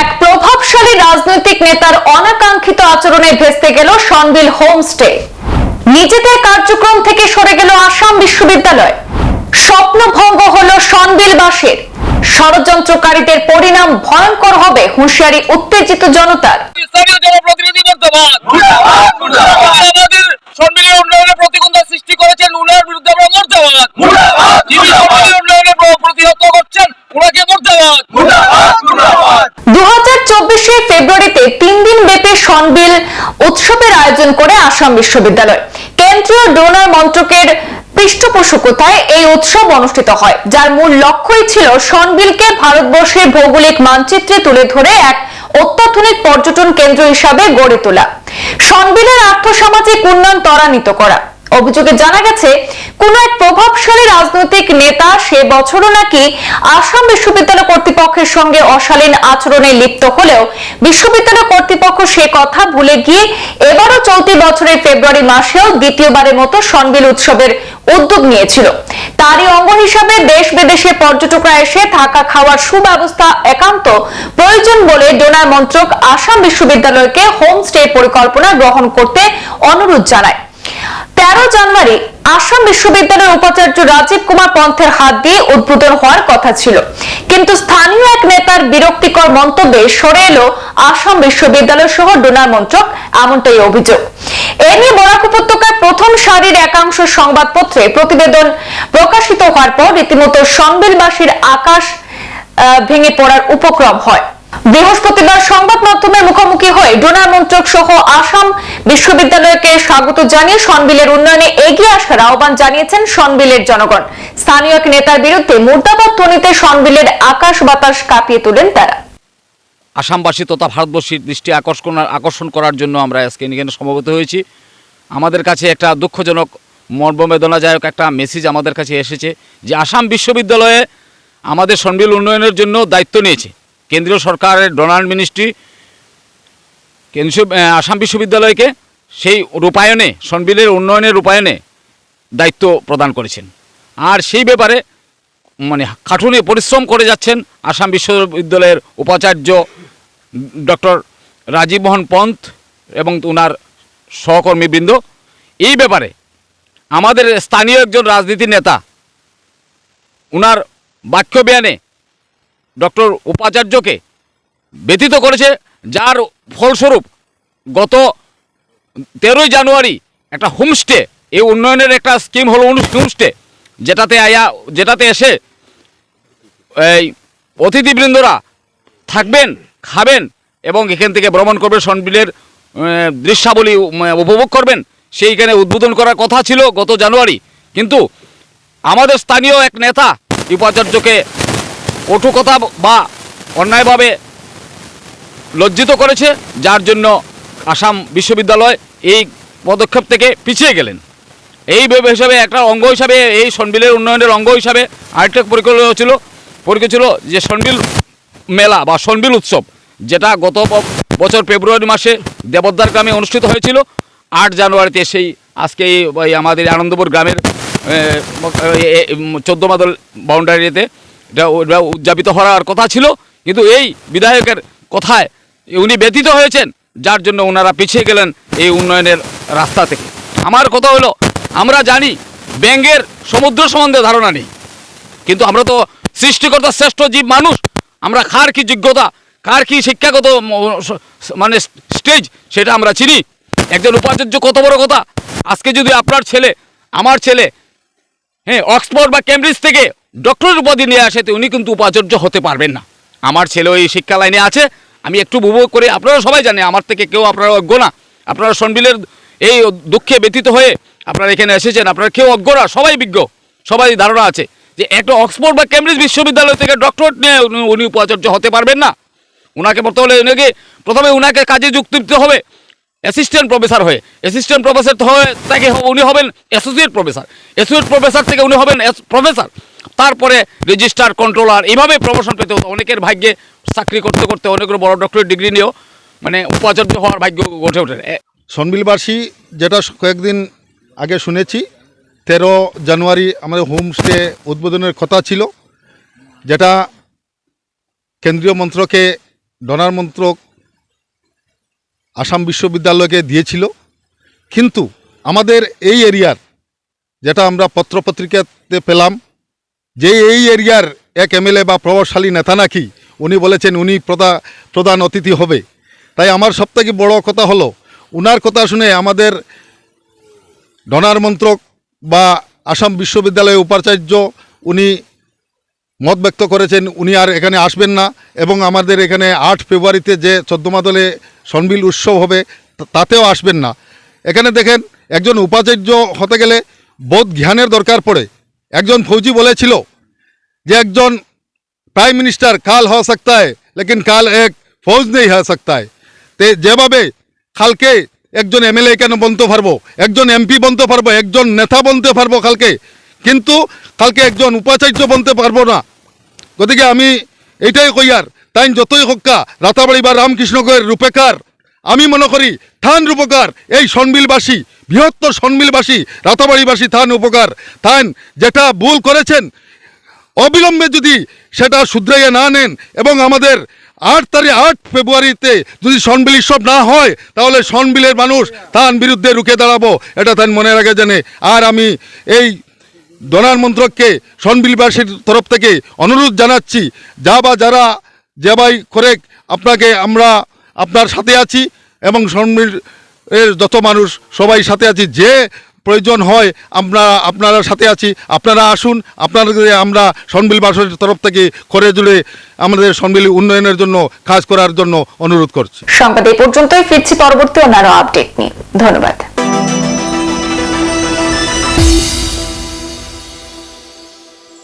এক প্রভাবশালী রাজনৈতিক নেতার অনাকাঙ্ক্ষিত আচরণে ভেস্তে গেল সনবিল হোমস্টে। নিজেদের কার্যক্রম থেকে সরে গেল আসাম বিশ্ববিদ্যালয়। স্বপ্নভঙ্গ হল সনবিলবাসীর ষড়যন্ত্রকারীদের পরিণাম ভয়ঙ্কর হবে হুঁশিয়ারি উত্তেজিত জনতার। আমাদের সম্মিলিত উন্নয়নের প্রতিকূলতা সৃষ্টি করেছেন উনার বিরুদ্ধে আমরা যিনি সম্মিলিত প্রতিহত করছেন ওনাকে মুর্দাবাদ। সনবিল উৎসবের আয়োজন করে আসাম বিশ্ববিদ্যালয়। কেন্দ্রীয় ডোনার মন্ত্রকের পৃষ্ঠপোষকতায় এই উৎসব অনুষ্ঠিত হয়, যার মূল লক্ষ্যই ছিল সনবিলকে ভারতবর্ষের ভৌগোলিক মানচিত্রে তুলে ধরে এক অত্যাধুনিক পর্যটন কেন্দ্র হিসাবে গড়ে তোলা। সনবিলের আর্থসামাজিক উন্নয়ন ত্বরান্বিত করা অভিযোগে জানা গেছে, কোন এক প্রভাবশালী রাজনৈতিক নেতা সে বছরও নাকি আসাম বিশ্ববিদ্যালয় কর্তৃপক্ষের সঙ্গে অশালীন আচরণে লিপ্ত হলেও বিশ্ববিদ্যালয় কর্তৃপক্ষ সে কথা ভুলে গিয়ে এবারও চলতি বছরের ফেব্রুয়ারি মাসেও দ্বিতীয়বারের মতো সনবিল উৎসবের উদ্যোগ নিয়েছিল। তারই অঙ্গ হিসাবে দেশ বিদেশে পর্যটকরা এসে থাকা খাওয়ার সুব্যবস্থা একান্ত প্রয়োজন বলে ডোনার মন্ত্রক আসাম বিশ্ববিদ্যালয়কে হোমস্টে পরিকল্পনা গ্রহণ করতে অনুরোধ জানায়। তেরো জানুয়ারি আসাম বিশ্ববিদ্যালয়ের উপাচার্য রাজীব কুমার পন্থের হাত দিয়ে উদ্বোধন হওয়ার কথা ছিল। কিন্তু স্থানীয় এক নেতার বিরক্তিকর মন্তব্যে সরে এলো আসাম বিশ্ববিদ্যালয় সহ ডোনার মন্ত্রক, এমনটাই অভিযোগ। এ নিয়ে বরাক উপত্যকার প্রথম সারির একাংশ সংবাদপত্রে প্রতিবেদন প্রকাশিত হওয়ার পর রীতিমতো সনবিলবাসীর আকাশ ভেঙে পড়ার উপক্রম হয়। বৃহস্পতিবার সংবাদ মাধ্যমের মুখোমুখি হয়ে ডোনার মন্ত্রক সহ আসাম বিশ্ববিদ্যালয়কে স্বাগত জানিয়ে সনবিলের উন্নয়নে এগিয়ে আসার আহ্বান জানিয়েছেন সনবিলের জনগণ। স্থানীয় এক নেতার বিরুদ্ধে মুর্দাবাদ ধ্বনিতে সনবিলের আকাশ বাতাস কাঁপিয়ে তোলেন তারা। আসামবাসী তথা ভারতবর্ষীর দৃষ্টি আকর্ষণ আকর্ষণ করার জন্য আমরা আজকে এখানে সমবেত হয়েছি। আমাদের কাছে একটা দুঃখজনক মর্মবেদনাদায়ক একটা মেসেজ আমাদের কাছে এসেছে যে আসাম বিশ্ববিদ্যালয়ে আমাদের সনবিল উন্নয়নের জন্য দায়িত্ব নিয়েছে। কেন্দ্রীয় সরকারের ডোনাল্ড মিনিস্ট্রি আসাম বিশ্ববিদ্যালয়কে সেই রূপায়ণে, সনবিলের উন্নয়নের রূপায়ণে দায়িত্ব প্রদান করেছেন। আর সেই ব্যাপারে মানে খাটুনে পরিশ্রম করে যাচ্ছেন আসাম বিশ্ববিদ্যালয়ের উপাচার্য ডক্টর রাজীব মোহন পন্থ এবং ওনার সহকর্মীবৃন্দ। এই ব্যাপারে আমাদের স্থানীয় একজন রাজনীতি নেতা ওনার বাক্য বয়ানে ডক্টর উপাচার্যকে ব্যতীত করেছে, যার ফলস্বরূপ গত তেরোই জানুয়ারি একটা হোমস্টে এই উন্নয়নের একটা স্কিম হলো হোমস্টে, যেটাতে আয়া যেটাতে এসে এই অতিথিবৃন্দরা থাকবেন, খাবেন এবং এখান থেকে ভ্রমণ করবেন সনবিলের দৃশ্যাবলী উপভোগ করবেন, সেইখানে উদ্বোধন করার কথা ছিল গত জানুয়ারি। কিন্তু আমাদের স্থানীয় এক নেতা উপাচার্যকে কটু কথা বা অন্যায়ভাবে লজ্জিত করেছে, যার জন্য আসাম বিশ্ববিদ্যালয় এই পদক্ষেপ থেকে পিছিয়ে গেলেন। এই ভেবে হিসাবে একটা অঙ্গ হিসাবে এই সনবিলের উন্নয়নের অঙ্গ হিসাবে আরেকটা পরিকল্পনা ছিল পরিকল্পনা ছিল যে সনবিল মেলা বা সনবিল উৎসব, যেটা গত বছর ফেব্রুয়ারি মাসে দেবদ্বার গ্রামে অনুষ্ঠিত হয়েছিল। আট জানুয়ারিতে সেই আজকে এই এই আমাদের আনন্দপুর গ্রামের চোদ্দ মাদল বাউন্ডারিতে উদযাপিত হওয়ার কথা ছিল, কিন্তু এই বিধায়কের কথায় উনি ব্যতীত হয়েছেন, যার জন্য ওনারা পিছিয়ে গেলেন এই উন্নয়নের রাস্তা থেকে। আমার কথা হলো, আমরা জানি ব্যাঙ্গের সমুদ্র সম্বন্ধে ধারণা নেই, কিন্তু আমরা তো সৃষ্টিকর্তার শ্রেষ্ঠ জীব মানুষ, আমরা কার কি যোগ্যতা, কার কি শিক্ষাগত মানে স্টেজ, সেটা আমরা চিনি। একজন উপাচার্য কত বড় কথা? আজকে যদি আপনার ছেলে, আমার ছেলে হ্যাঁ অক্সফোর্ড বা কেমব্রিজ থেকে ডক্টরের উপাধি নিয়ে আসে উনি কিন্তু উপাচার্য হতে পারবেন না। আমার ছেলে ওই শিক্ষা লাইনে আছে, আমি একটু উপভোগ করে। আপনারা সবাই জানে, আমার থেকে কেউ আপনারা অজ্ঞ না। আপনারা সনবিলের এই দুঃখে ব্যতীত হয়ে আপনারা এখানে এসেছেন, আপনারা কেউ অজ্ঞ না, সবাই বিজ্ঞ, সবাই ধারণা আছে যে একটা অক্সফোর্ড বা কেমব্রিজ বিশ্ববিদ্যালয় থেকে ডক্টরেট নিয়ে উনি- উপাচার্য হতে পারবেন না। ওনাকে হলে উনাকে, প্রথমে উনাকে কাজে যুক্ত দিতে হবে। অ্যাসিস্ট্যান্ট প্রফেসর হয়ে। অ্যাসিস্ট্যান্ট প্রফেসর হয়ে, তাকে উনি হবেন অ্যাসোসিয়েট প্রফেসর অ্যাসোসিয়েট প্রফেসর থেকে উনি হবেন প্রফেসর তারপরে রেজিস্ট্রার কন্ট্রোলার এইভাবে প্রমোশন পেতে হতো। অনেকের ভাগ্যে চাকরি করতে করতে অনেকের বড় ডক্টরেট ডিগ্রি নিয়েও মানে উপাচার্য হওয়ার ভাগ্য ঘটে ওঠে। সনবিলবাসী, যেটা কয়েকদিন আগে শুনেছি, তেরো জানুয়ারি আমাদের হোমস্টে উদ্বোধনের কথা ছিল, যেটা কেন্দ্রীয় মন্ত্রকে, ডোনার মন্ত্রক আসাম বিশ্ববিদ্যালয়কে দিয়েছিল। কিন্তু আমাদের এই এরিয়ার যেটা আমরা পত্রপত্রিকাতে পেলাম, যে এই এরিয়ার এক এমএলএ বা প্রভাবশালী নেতা নাকি, উনি বলেছেন উনি প্রধা প্রধান অতিথি হবে। তাই আমার সবথেকে বড় কথা হলো, উনার কথা শুনে আমাদের ডনার মন্ত্রক বা আসাম বিশ্ববিদ্যালয়ের উপাচার্য উনি মত ব্যক্ত করেছেন, উনি আর এখানে আসবেন না এবং আমাদের এখানে আট ফেব্রুয়ারিতে যে চোদ্দমাদলে সনবিল উৎসব হবে তাতেও আসবেন না। এখানে দেখেন, একজন উপাচার্য হতে গেলে বোধ জ্ঞানের দরকার পড়ে। একজন ফৌজি বলেছিল যে একজন প্রাইম মিনিস্টার কাল হওয়া সকতা লেকিন কাল এক ফৌজ নেই হওয়া সকতা তে যেভাবে কালকে একজন এমএলএ কেন বনতে পারব, একজন এমপি বনতে পারব, একজন নেতা বনতে পারব কালকে কিন্তু কালকে একজন উপাচার্য বলতে পারব না। গতিকে আমি এইটাই কইয়ার তাই যতই হক্কা রাতাবাড়ি বা রামকৃষ্ণগড়ের রূপেকার, আমি মনে করি থান রূপকার, এই সনবিলবাসী, বৃহত্তর সনবিলবাসী, রাতাবাড়িবাসী থান উপকার। থান যেটা ভুল করেছেন, অবিলম্বে যদি সেটা শুধরাইয়া না নেন এবং আমাদের আট তারিখ, আট ফেব্রুয়ারিতে যদি সনবিল উৎসব না হয়, তাহলে সনবিলের মানুষ তার বিরুদ্ধে রুখে দাঁড়াবো, এটা তার মনে রাখে জানে। আর আমি এই ডোনার মন্ত্রককে সনবিলবাসীর তরফ থেকে অনুরোধ জানাচ্ছি, যা বা যারা যাবাই করে আপনাকে আমরা আপনার সাথে আছি এবং সনবিল এর যত মানুষ সবাই সাথে আছি, যে প্রয়োজন হয় আমরা, আপনারা সাথে আছি, আপনারা আসুন আপনাদের আমরা সনবিল বাসের তরফ থেকে করে জুড়ে আমাদের সনবিল উন্নয়নের জন্য, কাজ করার জন্য অনুরোধ করছি। সংবাদ এই পর্যন্তই, ফিরছি পরবর্তী অন্যান্য আপডেট নিয়ে। ধন্যবাদ।